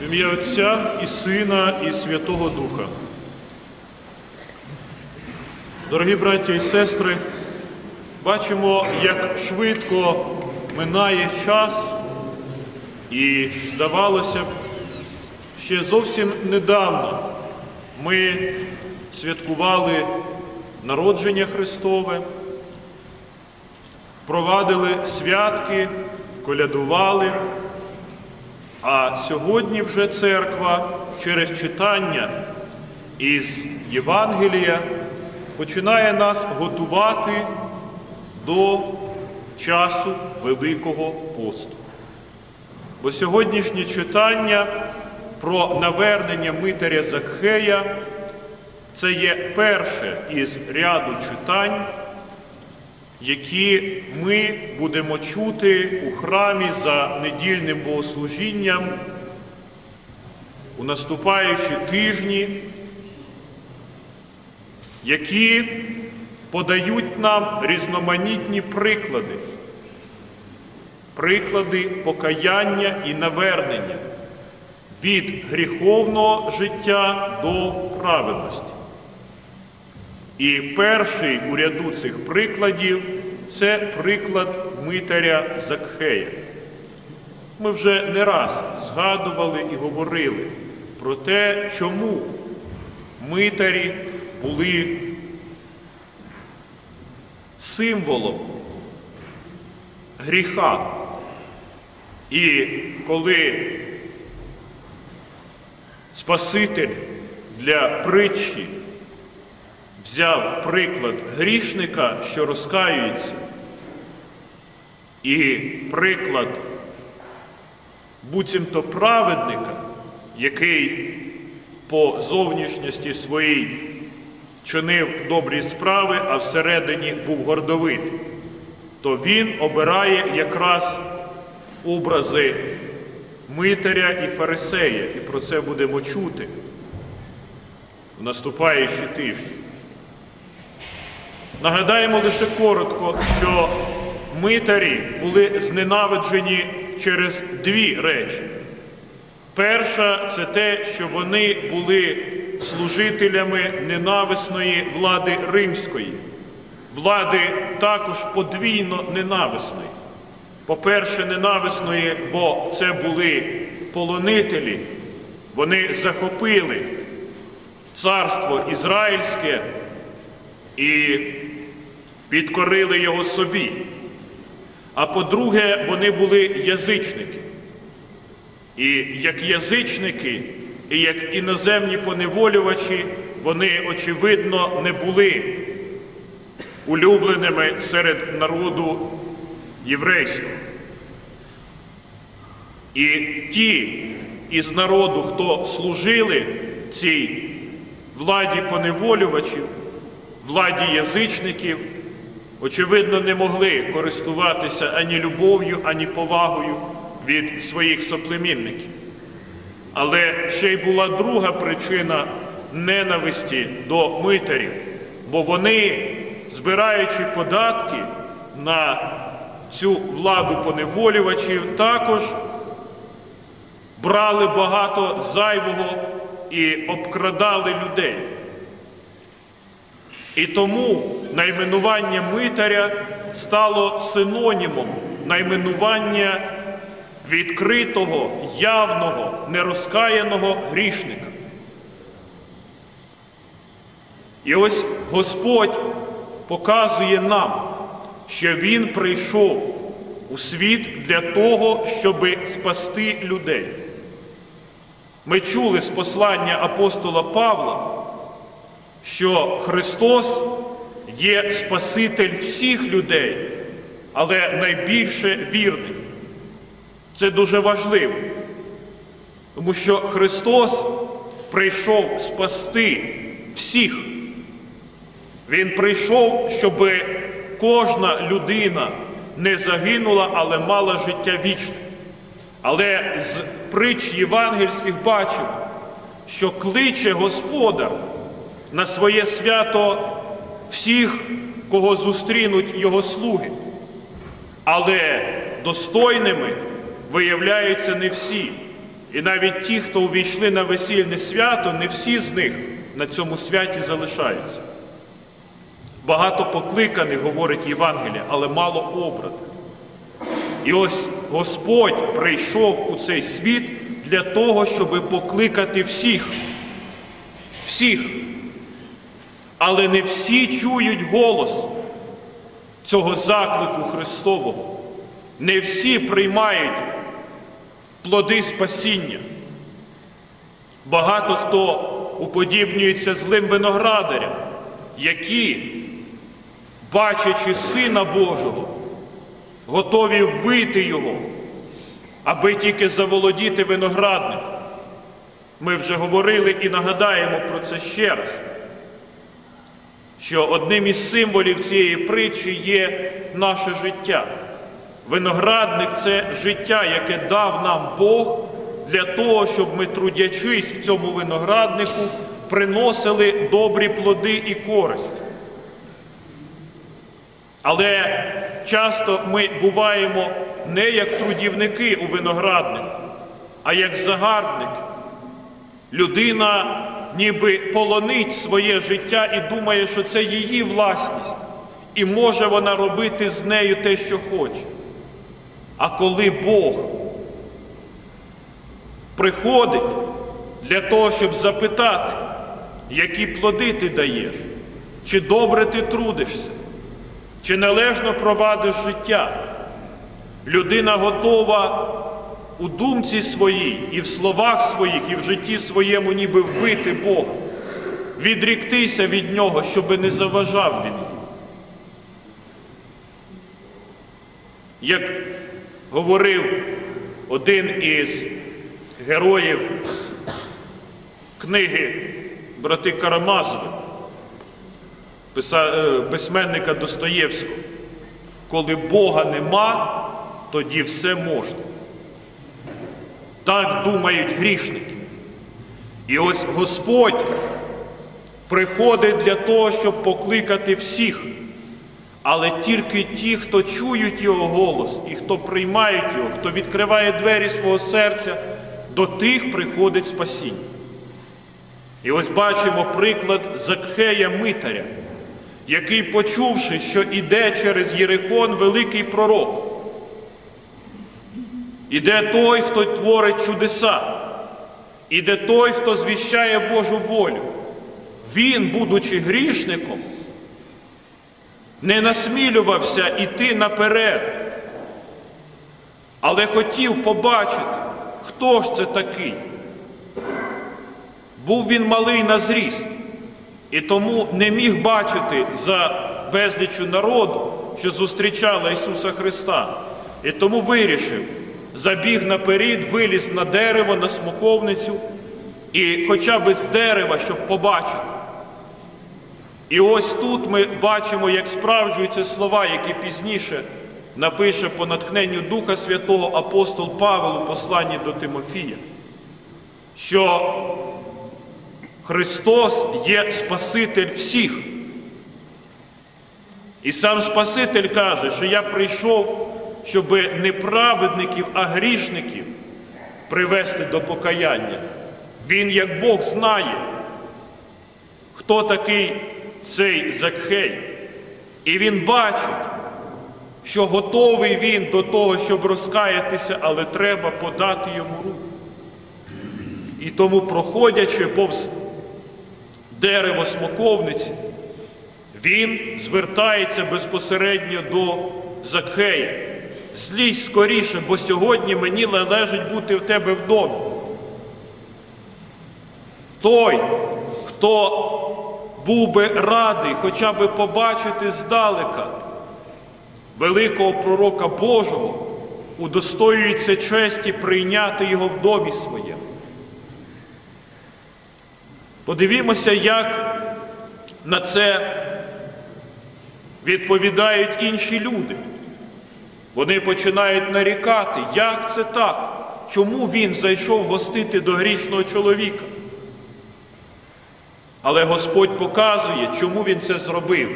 В ім'я Отця і Сина, і Святого Духа. Дорогі браття і сестри, бачимо, як швидко минає час, і здавалося б, ще зовсім недавно ми святкували народження Христове, провадили святки, колядували. А сьогодні вже церква через читання із Євангелія починає нас готувати до часу Великого посту. Бо сьогоднішнє читання про навернення Митаря Закхея це є перше із ряду читань, які ми будемо чути у храмі за недільним богослужінням у наступаючі тижні, які подають нам різноманітні приклади, приклади покаяння і навернення від гріховного життя до праведності. І перший у ряду цих прикладів це приклад Митаря Закхея. Ми вже не раз згадували і говорили про те, чому митарі були символом гріха. І коли Спаситель для притчі взяв приклад грішника, що розкаюється, і приклад буцімто праведника, який по зовнішності своїй чинив добрі справи, а всередині був гордовитий, то він обирає якраз образи Митаря і Фарисея, і про це будемо чути в наступаючі тижні. Нагадаємо лише коротко, що митарі були зненавиджені через дві речі. Перша це те, що вони були служителями ненависної влади римської, влади також подвійно ненависної. По-перше, ненависної, бо це були полонителі, вони захопили царство Ізраїльське і підкорили його собі. А по-друге, вони були язичники. І як язичники, і як іноземні поневолювачі, вони, очевидно, не були улюбленими серед народу єврейського. І ті із народу, хто служили цій владі поневолювачів, владі язичників, очевидно, не могли користуватися ані любов'ю, ані повагою від своїх соплемінників. Але ще й була друга причина ненависті до митарів, бо вони, збираючи податки на цю владу поневолювачів, також брали багато зайвого і обкрадали людей. І тому найменування митаря стало синонімом найменування відкритого, явного, нерозкаяного грішника. І ось Господь показує нам, що Він прийшов у світ для того, щоб спасти людей. Ми чули з послання апостола Павла, що Христос є Спаситель всіх людей, але найбільше вірних. Це дуже важливо, тому що Христос прийшов спасти всіх. Він прийшов, щоб кожна людина не загинула, але мала життя вічне. Але з притч євангельських бачимо, що кличе Господар на своє свято всіх, кого зустрінуть його слуги. Але достойними виявляються не всі. І навіть ті, хто увійшли на весільне свято, не всі з них на цьому святі залишаються. Багато покликаних, говорить Євангелія, але мало обраних. І ось Господь прийшов у цей світ для того, щоб покликати всіх. Всіх. Але не всі чують голос цього заклику Христового. Не всі приймають плоди спасіння. Багато хто уподібнюється злим виноградарям, які, бачачи Сина Божого, готові вбити Його, аби тільки заволодіти виноградником. Ми вже говорили і нагадаємо про це ще раз, що одним із символів цієї притчі є наше життя. Виноградник це життя, яке дав нам Бог для того, щоб ми, трудячись в цьому винограднику, приносили добрі плоди і користь. Але часто ми буваємо не як трудівники у винограднику, а як загарбники. Людина ніби полонить своє життя і думає, що це її власність, і може вона робити з нею те, що хоче. А коли Бог приходить для того, щоб запитати, які плоди ти даєш, чи добре ти трудишся, чи належно провадиш життя, людина готова у думці своїй, і в словах своїх, і в житті своєму, ніби вбити Бога, відріктися від Нього, щоби не заважав він. Як говорив один із героїв книги Брати Карамазові, письменника Достоєвського, коли Бога нема, тоді все можна. Так думають грішники. І ось Господь приходить для того, щоб покликати всіх, але тільки ті, хто чують Його голос і хто приймають Його, хто відкриває двері свого серця, до тих приходить спасіння. І ось бачимо приклад Закхея Митаря, який, почувши, що іде через Єрихон великий пророк, Іде той, хто творить чудеса, іде той, хто звіщає Божу волю. Він, будучи грішником, не насмілювався іти наперед, але хотів побачити, хто ж це такий. Був він малий на зріст, і тому не міг бачити за безлічу народу, що зустрічала Ісуса Христа, і тому вирішив забіг наперед, виліз на дерево, на смоковницю, і хоча б з дерева, щоб побачити. І ось тут ми бачимо, як справджуються слова, які пізніше напише по натхненню Духа Святого апостол Павел у посланні до Тимофія, що Христос є Спаситель всіх. І сам Спаситель каже, що я прийшов щоб не праведників, а грішників привести до покаяння. Він, як Бог, знає, хто такий цей Закхей. І він бачить, що готовий він до того, щоб розкаятися, але треба подати йому руку. І тому, проходячи повз дерево смоковниці, він звертається безпосередньо до Закхея. Злізь скоріше, бо сьогодні мені належить бути в тебе в домі. Той, хто був би радий хоча б побачити здалека великого пророка Божого, удостоюється честі прийняти його в домі своєму. Подивімося, як на це відповідають інші люди. Вони починають нарікати, як це так? Чому він зайшов гостити до грішного чоловіка? Але Господь показує, чому він це зробив,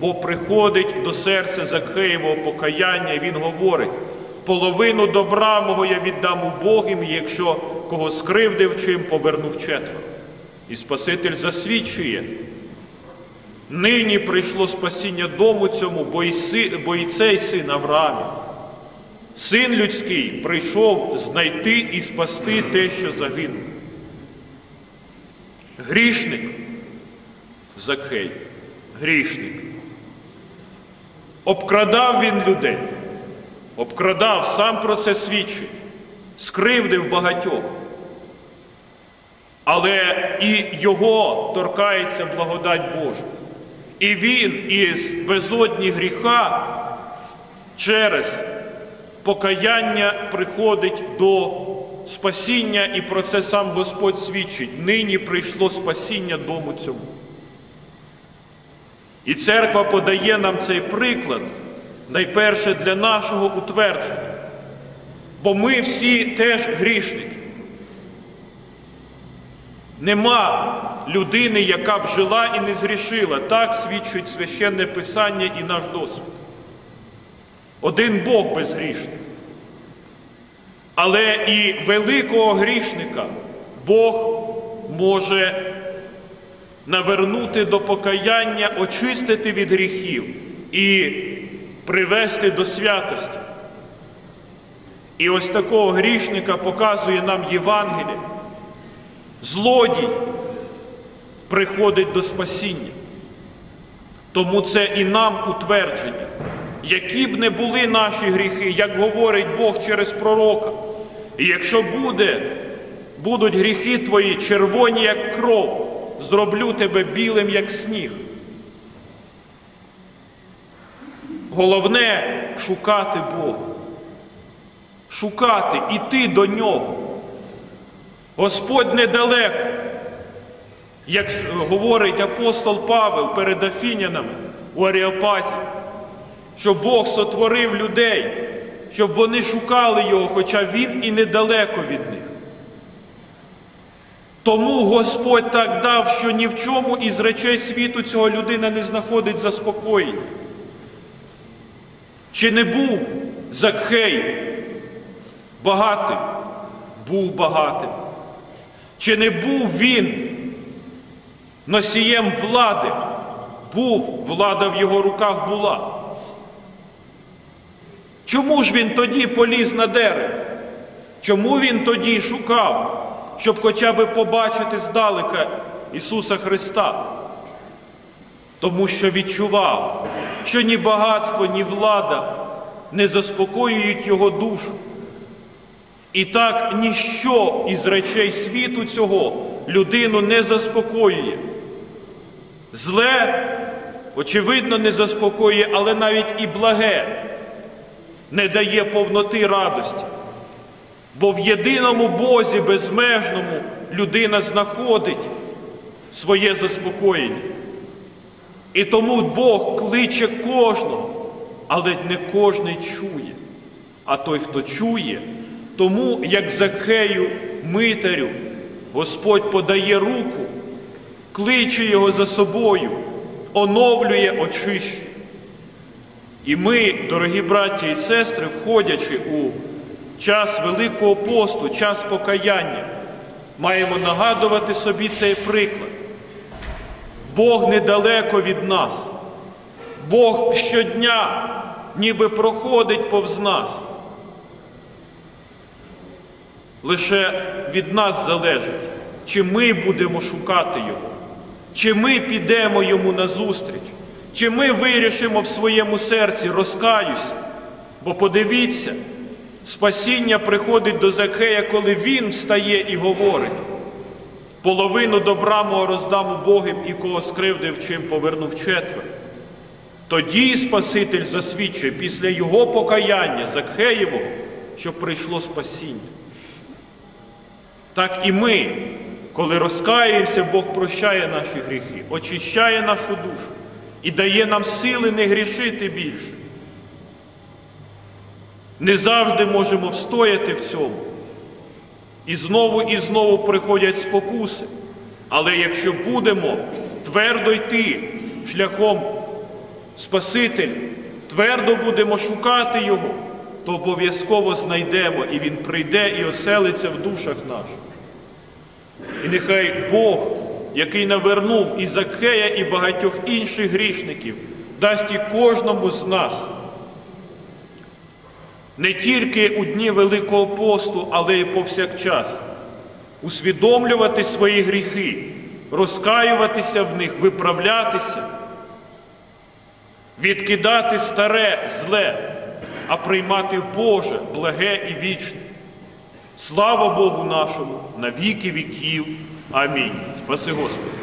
бо приходить до серця Закхеєвого покаяння, і він говорить: половину добра мого я віддам убогим, якщо кого скривдив чим, повернув четверо. І Спаситель засвідчує, нині прийшло спасіння дому цьому, бо і цей син Авраамів. Син людський прийшов знайти і спасти те, що загинуло. Грішник, Закхей, грішник. Обкрадав він людей, обкрадав, сам про це свідчить, скривдив багатьох. Але і його торкається благодать Божа. І він із безодні гріха через покаяння приходить до спасіння, і про це сам Господь свідчить. Нині прийшло спасіння дому цьому. І церква подає нам цей приклад найперше для нашого утвердження. Бо ми всі теж грішники. Нема людини, яка б жила і не зрішила. Так свідчить священне Писання і наш досвід. Один Бог безгрішний. Але і великого грішника Бог може навернути до покаяння, очистити від гріхів і привести до святості. І ось такого грішника показує нам Євангеліє. Злодій приходить до спасіння. Тому це і нам утвердження. Які б не були наші гріхи, як говорить Бог через пророка, і якщо буде, будуть гріхи твої червоні, як кров, зроблю тебе білим, як сніг. Головне шукати Бога, шукати, іти до нього. Господь недалеко, як говорить апостол Павел перед Афінянами у Аріопазі, що Бог сотворив людей, щоб вони шукали Його, хоча Він і недалеко від них. Тому Господь так дав, що ні в чому із речей світу цього людина не знаходить заспокоєння. Чи не був Закхей багатим? Був багатим. Чи не був він носієм влади? Був, влада в його руках була. Чому ж він тоді поліз на дерево? Чому він тоді шукав, щоб хоча б побачити здалека Ісуса Христа? Тому що відчував, що ні багатство, ні влада не заспокоюють його душу. І так ніщо із речей світу цього людину не заспокоює. Зле, очевидно, не заспокоює, але навіть і благе не дає повноти радості. Бо в єдиному Бозі безмежному людина знаходить своє заспокоєння. І тому Бог кличе кожного, але не кожний чує. А той, хто чує, тому, як Закею митарю, Господь подає руку, кличе його за собою, оновлює очищує. І ми, дорогі браті і сестри, входячи у час Великого посту, час покаяння, маємо нагадувати собі цей приклад. Бог недалеко від нас. Бог щодня ніби проходить повз нас. Лише від нас залежить, чи ми будемо шукати Його, чи ми підемо йому назустріч, чи ми вирішимо в своєму серці розкаюся. Бо подивіться, спасіння приходить до Закея, коли він встає і говорить. Половину добра мого роздам убогим і кого скривдив, чим повернув четвер. Тоді Спаситель засвідчує після його покаяння Закхеєвого, що прийшло спасіння. Так і ми, коли розкаємося, Бог прощає наші гріхи, очищає нашу душу і дає нам сили не грішити більше. Не завжди можемо встояти в цьому. І знову і знову приходять спокуси. Але якщо будемо твердо йти шляхом Спасителя, твердо будемо шукати Його, то обов'язково знайдемо, і Він прийде і оселиться в душах наших. І нехай Бог, який навернув і Закея, і багатьох інших грішників, дасть і кожному з нас не тільки у дні Великого посту, але й повсякчас усвідомлювати свої гріхи, розкаюватися в них, виправлятися, відкидати старе зле, а приймати Боже, благе і вічне. Слава Богу нашому на віки віків. Амінь. Спаси Господи.